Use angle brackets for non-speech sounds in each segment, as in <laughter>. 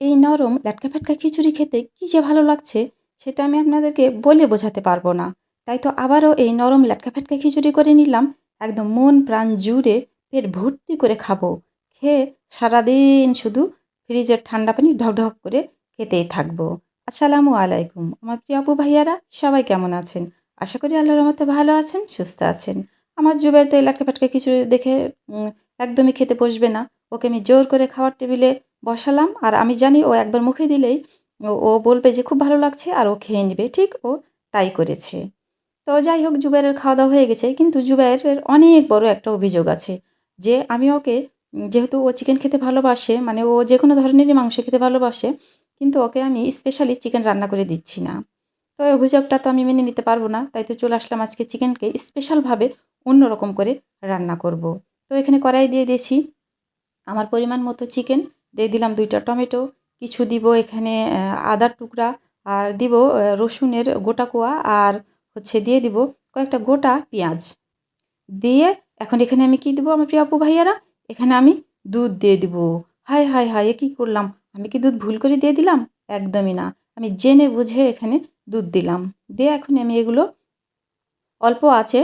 এই নরম ল্যাটকা ফ্যাটকা খিচুড়ি খেতে কী যে ভালো লাগছে, সেটা আমি আপনাদেরকে বলে বোঝাতে পারব না। তাই তো আবারও এই নরম ল্যাটকা ফ্যাটকা খিচুড়ি করে নিলাম, একদম মন প্রাণ জুড়ে পেট ভর্তি করে খাব। খেয়ে সারাদিন শুধু ফ্রিজের ঠান্ডা পানি ঢক ঢক করে খেতেই থাকব। আসসালামু আলাইকুম। আমার প্রিয় আপু ভাইয়ারা, সবাই কেমন আছেন? আশা করি আল্লাহর মতো ভালো আছেন, সুস্থ আছেন। আমার জুবাই তো এই ল্যাটকা ফ্যাটকা খিচুড়ি দেখে একদমই খেতে বসবে না। ওকে আমি জোর করে খাওয়ার টেবিলে বসালাম। আর আমি জানি ও একবার মুখে দিলেই ও- বলবে যে খুব ভালো লাগছে আর ও খেয়ে নেবে। ঠিক ও তাই করেছে। তো যাই হোক, জুবাইরের খাওয়া দাওয়া হয়ে গেছে। কিন্তু জুবাইরের অনেক বড় একটা অভিযোগ আছে যে আমি ওকে, যেহেতু ও চিকেন খেতে ভালোবাসে মানে ও যে কোনো ধরনেরই মাংস খেতে ভালোবাসে, কিন্তু ওকে আমি স্পেশালি চিকেন রান্না করে দিচ্ছি না। তো এই অভিযোগটা তো আমি মেনে নিতে পারব না। তাই তো চলে আসলাম আজকে চিকেনকে স্পেশালভাবে অন্যরকম করে রান্না করব। তো এখানে কড়াই দিয়ে দিয়েছি। আমার পরিমাণ মতো চিকেন দিয়ে দিলাম দুইটা টমেটো কিছু দিব এখানে আদার টুকরা আর দিব রসুনের গোটা কোয়া আর হচ্ছে দিয়ে দিব কয়েকটা গোটা পেঁয়াজ। দিয়ে এখন এখানে আমি কি দিব আমার প্রিয় আপু ভাইয়ারা? এখানে আমি দুধ দিয়ে দিব। হায় হায় হায় এ কী করলাম? আমি কি দুধ ভুল করে দিয়ে দিলাম? একদমই না। আমি জেনে বুঝে এখানে দুধ দিলাম। দিয়ে এখন আমি এগুলো অল্প আছে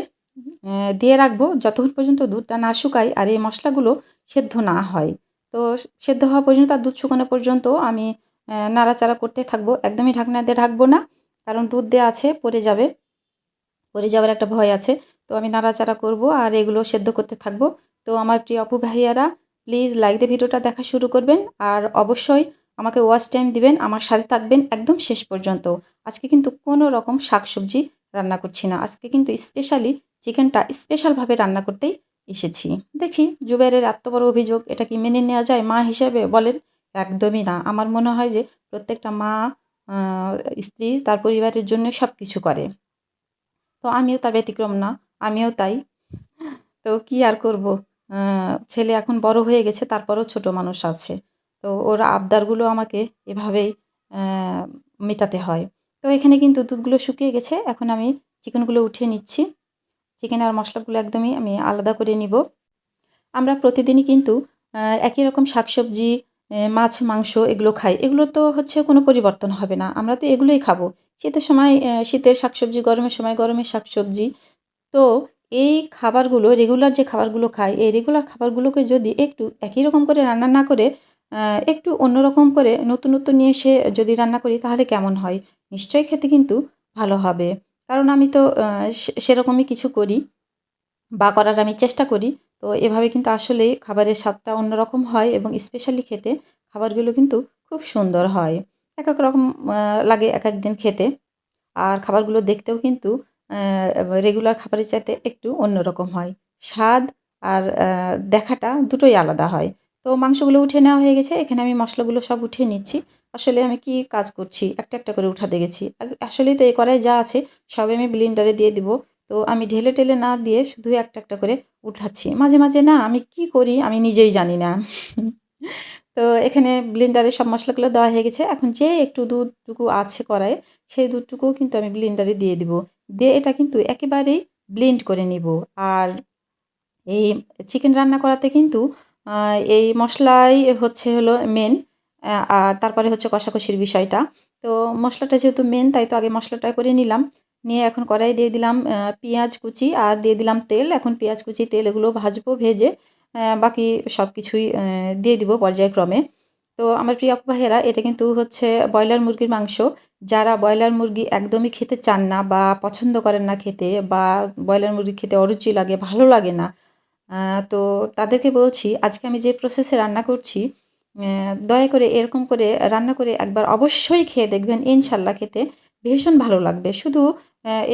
দিয়ে রাখব যতক্ষণ পর্যন্ত দুধটা না শুকায় আর এই মশলাগুলো সেদ্ধ না হয়। তো সেদ্ধ হওয়া পর্যন্ত আর দুধ শুকানো পর্যন্ত আমি নাড়াচাড়া করতে থাকব। একদমই ঢাকনা দিয়ে ঢাকবো না, কারণ দুধ দেওয়া আছে, পড়ে যাবে। পড়ে যাওয়ার একটা ভয় আছে। তো আমি নাড়াচাড়া করব আর এগুলো সেদ্ধ করতে থাকব। তো আমার প্রিয় অপু ভাইয়ারা প্লিজ লাইক দিয়ে ভিডিওটা দেখা শুরু করবেন আর অবশ্যই আমাকে ওয়াচ টাইম দিবেন। আমার সাথে থাকবেন একদম শেষ পর্যন্ত। আজকে কিন্তু কোনো রকম শাকসবজি রান্না করছি না। আজকে কিন্তু স্পেশালি চিকেনটা স্পেশালভাবে রান্না করতেই এসেছি। দেখি জুবেরের এত বড় অভিযোগ, এটা কি মেনে নেওয়া যায় মা হিসেবে? বলেন, একদমই না। আমার মনে হয় যে প্রত্যেকটা মা স্ত্রী তার পরিবারের জন্য সব কিছু করে। তো আমিও তার ব্যতিক্রম না, আমিও তাই। তো কি আর করব? ছেলে এখন বড় হয়ে গেছে, তারপরও ছোট মানুষ আছে। তো ওর আবদারগুলো আমাকে এভাবেই মেটাতে হয়। তো এখানে কিন্তু দুধগুলো শুকিয়ে গেছে, এখন আমি চিকেনগুলো উঠিয়ে নিচ্ছি। চিকেন আর মশলাগুলো একদমই আমি আলাদা করে নিব। আমরা প্রতিদিনই কিন্তু একই রকম শাকসবজি মাছ, মাংস এগুলো খাই। এগুলো তো হচ্ছে কোনো পরিবর্তন হবে না। আমরা তো এগুলোই খাব। শীতের সময় শীতের শাকসবজি, গরমের সময় গরমের শাকসবজি। তো এই খাবারগুলো রেগুলার যে খাবারগুলো খাই, এই রেগুলার খাবারগুলোকে যদি একটু একই রকম করে রান্না না করে একটু অন্যরকম করে নতুনত্ব নিয়ে এসে যদি রান্না করি, তাহলে কেমন হয়? নিশ্চয়ই খেতে কিন্তু ভালো হবে। কারণ আমি তো সেরকমই কিছু করি বা করার আমি চেষ্টা করি। তো এভাবে কিন্তু আসলেই খাবারের স্বাদটা অন্যরকম হয় এবং স্পেশালি খেতে খাবারগুলো কিন্তু খুব সুন্দর হয়। এক এক রকম লাগে এক এক দিন খেতে। আর খাবারগুলো দেখতেও কিন্তু রেগুলার খাবারের চাইতে একটু অন্যরকম হয়। স্বাদ আর দেখাটা দুটোই আলাদা হয়। তো মাংসগুলো উঠে নেওয়া হয়ে গেছে, এখানে আমি মশলাগুলো সব উঠিয়ে নিচ্ছি। আসলে আমি কি কাজ করছি? একটা একটা করে উঠাতে গেছি আসলেই তো এই কড়াই যা আছে সবে আমি ব্লিন্ডারে দিয়ে দিব। তো আমি ঢেলে টেলে না দিয়ে শুধু একটা একটা করে উঠাচ্ছি। মাঝে মাঝে না আমি কি করি আমি নিজেই জানি না। <laughs> তো এখানে ব্লেন্ডারে সব মশলাগুলো দেওয়া হয়ে গেছে। এখন যে একটু দুধটুকু আছে কড়াইয়ে, সেই দুধটুকুও কিন্তু আমি ব্লেন্ডারে দিয়ে দিব। দিয়ে এটা কিন্তু একেবারেই ব্লেন্ড করে নিব। আর এই চিকেন রান্না করাতে কিন্তু এই মশলাই হচ্ছে হলো মেন আর তারপরে হচ্ছে কষাকষির বিষয়টা। তো মশলাটা যেহেতু মেন তাই তো আগে মশলাটা করে নিলাম। নিয়ে এখন কড়াই দিয়ে দিলাম পেঁয়াজ কুচি আর দিয়ে দিলাম তেল। এখন পেঁয়াজ কুচি, তেল এগুলো ভাজবো, ভেজে বাকি সব কিছুই দিয়ে দিব পর্যায়ক্রমে। তো আমার প্রিয় আপু এটা কিন্তু হচ্ছে ব্রয়লার মুরগির মাংস। যারা ব্রয়লার মুরগি একদমই খেতে চান না বা পছন্দ করেন না খেতে বা ব্রয়লার মুরগি খেতে অরুচি লাগে, ভালো লাগে না তো তাদেরকে বলছি, আজকে আমি যে প্রসেসে রান্না করছি দয়া করে এরকম করে রান্না করে একবার অবশ্যই খেয়ে দেখবেন, ইনশাল্লাহ খেতে ভীষণ ভালো লাগবে। শুধু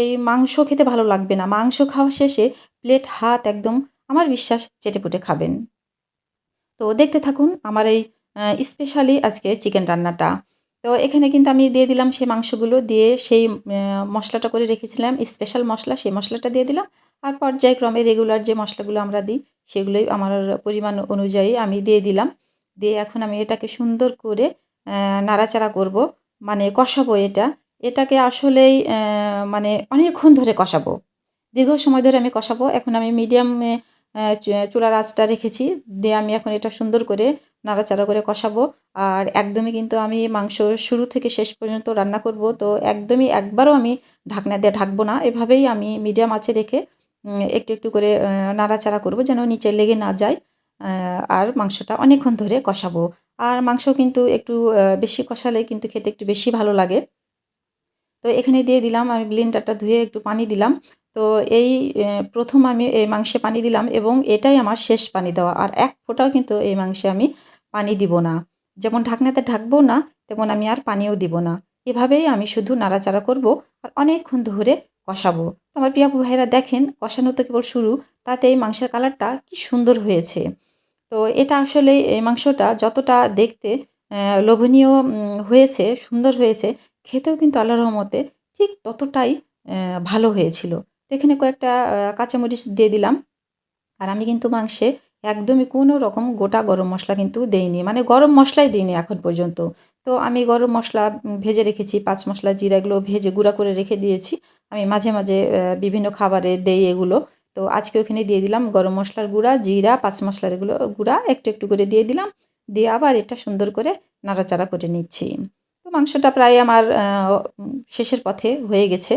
এই মাংস খেতে ভালো লাগবে না, মাংস খাওয়া শেষে প্লেট হাত একদম আমার বিশ্বাস চেটেপুটে খাবেন। তো দেখতে থাকুন আমার এই স্পেশালি আজকে চিকেন রান্নাটা। তো এখানে কিন্তু আমি দিয়ে দিলাম সেই মাংসগুলো, দিয়ে সেই মশলাটা করে রেখেছিলাম স্পেশাল মশলা, সেই মশলাটা দিয়ে দিলাম। আর পর্যায়ক্রমে রেগুলার যে মশলাগুলো আমরা দিই, সেগুলোই আমার পরিমাণ অনুযায়ী আমি দিয়ে দিলাম। দিয়ে এখন আমি এটাকে সুন্দর করে নাড়াচাড়া করব। মানে কষাবো এটা। এটাকে আসলেই মানে অনেকক্ষণ ধরে কষাবো। দীর্ঘ সময় ধরে আমি কষাবো। এখন আমি মিডিয়ামে চুলার আঁচটা রেখেছি। দিয়ে আমি এখন এটা সুন্দর করে নাড়াচাড়া করে কষাবো। আর একদমই কিন্তু আমি মাংস শুরু থেকে শেষ পর্যন্ত রান্না করব। তো একদমই একবারও আমি ঢাকনা দিয়ে ঢাকবো না। এভাবেই আমি মিডিয়াম আঁচে রেখে একটু একটু করে নাড়াচাড়া করব যেন নিচে লেগে না যায় আর মাংসটা অনেকক্ষণ ধরে কষাবো। আর মাংস কিন্তু একটু বেশি কষালে কিন্তু খেতে একটু বেশি ভালো লাগে। তো এখানে দিয়ে দিলাম, আমি ব্লেন্ডারটা ধুয়ে একটু পানি দিলাম। তো এই প্রথম আমি এই মাংসে পানি দিলাম এবং এটাই আমার শেষ পানি দেওয়া। আর এক ফোঁটাও কিন্তু এই মাংসে আমি পানি দিব না। যেমন ঢাকনাতে ঢাকবো না, তেমন আমি আর পানিও দিব না। এভাবেই আমি শুধু নাড়াচাড়া করব। আর অনেকক্ষণ ধরে কষাবো। আমার পিয়াপু ভাইরা দেখেন, কষানো তো কেবল শুরু, তাতে এই মাংসের কালারটা কি সুন্দর হয়েছে। তো এটা আসলে এই মাংসটা যতটা দেখতে লোভনীয় হয়েছে, সুন্দর হয়েছে, খেতেও কিন্তু আল্লাহর রহমতে ঠিক ততটাই ভালো হয়েছিল। তো এখানে কয়েকটা কাঁচামরিচ দিয়ে দিলাম। আর আমি কিন্তু মাংসে একদমই কোনো রকম গোটা গরম মশলা কিন্তু দেইনি মানে গরম মশলাই দিইনি এখন পর্যন্ত। তো আমি গরম মশলা ভেজে রেখেছি, পাঁচ মশলা জিরা এগুলো ভেজে গুঁড়া করে রেখে দিয়েছি। আমি মাঝে মাঝে বিভিন্ন খাবারে দেই এগুলো। তো আজকে ওখানে দিয়ে দিলাম গরম মশলার গুঁড়া, জিরা, পাঁচ মশলার এগুলো গুঁড়া, একটু একটু করে দিয়ে দিলাম। দিয়ে আবার এটা সুন্দর করে নাড়াচাড়া করে নিচ্ছি। তো মাংসটা প্রায় আমার শেষের পথে হয়ে গেছে।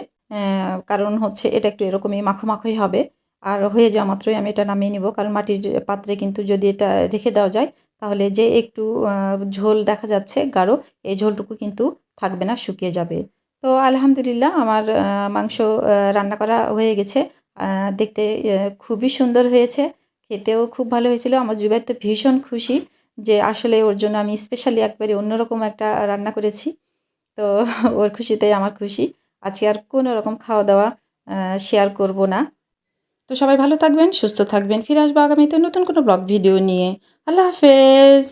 কারণ হচ্ছে এটা একটু এরকমই মাখো মাখোই হবে। আর হয়ে যাওয়া মাত্রই আমি এটা নামিয়ে নিব। কারণ মাটির পাত্রে কিন্তু যদি এটা রেখে দেওয়া যায়, তাহলে যে একটু ঝোল দেখা যাচ্ছে গাঢ়, এই ঝোলটুকু কিন্তু থাকবে না, শুকিয়ে যাবে। তো আলহামদুলিল্লাহ আমার মাংস রান্না করা হয়ে গেছে। দেখতে খুবই সুন্দর হয়েছে, খেতেও খুব ভালো হয়েছিল। আমার জুবাই তো ভীষণ খুশি যে আসলে ওর জন্য আমি স্পেশালি একবারে অন্যরকম একটা রান্না করেছি। তো ওর খুশিতেই আমার খুশি। আজকে আর কোনো রকম খাওয়া দাওয়া শেয়ার করব না। তো সবাই ভালো থাকবেন, সুস্থ থাকবেন, ফিরে আসব আগামীতে নতুন কোনো ব্লগ ভিডিও নিয়ে। আল্লাহ হাফেজ।